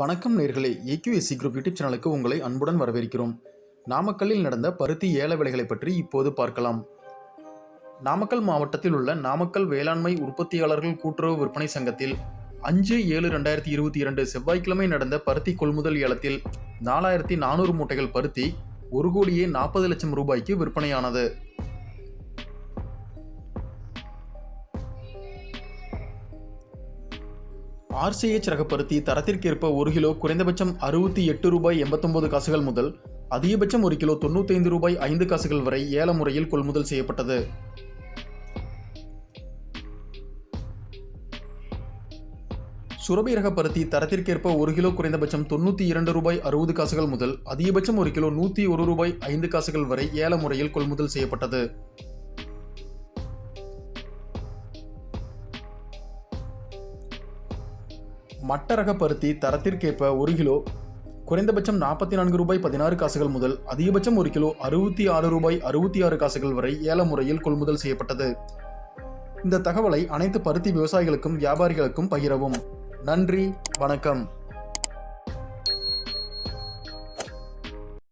வணக்கம் நேர்களே. AQSC group YouTube சேனலுக்கு உங்களை அன்புடன் வரவேற்கிறோம். நாமக்கல்லில் நடந்த பருத்தி ஏல விலைகளை பற்றி இப்போது பார்க்கலாம். நாமக்கல் மாவட்டத்தில் உள்ள நாமக்கல் வேளாண்மை உற்பத்தியாளர்கள் கூட்டுறவு விற்பனை சங்கத்தில் அஞ்சு ஏழு ரெண்டாயிரத்தி இருபத்தி இரண்டு செவ்வாய்க்கிழமை நடந்த பருத்தி கொள்முதல் ஏலத்தில் நாலாயிரத்தி நானூறு மூட்டைகள் பருத்தி ஒரு கோடியே நாற்பது லட்சம் ரூபாய்க்கு விற்பனையானது. ஆர்சிஎச் ரகப்பருத்தி தரத்திற்கேற்ப ஒரு கிலோ குறைந்தபட்சம் அறுபத்தி எட்டு ரூபாய் எண்பத்தொன்பது காசுகள் முதல் அதிகபட்சம் ஒரு கிலோ தொண்ணூத்தைந்து ரூபாய் ஐந்து காசுகள் வரை ஏல முறையில் கொள்முதல் செய்யப்பட்டது. சுரபி ரக பருத்தி தரத்திற்கேற்ப ஒரு கிலோ குறைந்தபட்சம் தொண்ணூற்றி இரண்டு ரூபாய் அறுபது காசுகள் முதல் அதிகபட்சம் ஒரு கிலோ நூற்றி ஒரு ரூபாய் ஐந்து காசுகள் வரை ஏல முறையில் கொள்முதல் செய்யப்பட்டது. மட்ட ரக பருத்தி தரத்திற்கேற்ப ஒரு கிலோ குறைந்தபட்சம் நாற்பத்தி நான்கு ரூபாய் பதினாறு காசுகள் முதல் அதிகபட்சம் ஒரு கிலோ அறுபத்தி ஆறு ரூபாய் அறுபத்தி ஆறு காசுகள் வரை ஏல முறையில் கொள்முதல் செய்யப்பட்டது. இந்த தகவலை அனைத்து பருத்தி விவசாயிகளுக்கும் வியாபாரிகளுக்கும் பகிரவும். நன்றி வணக்கம்.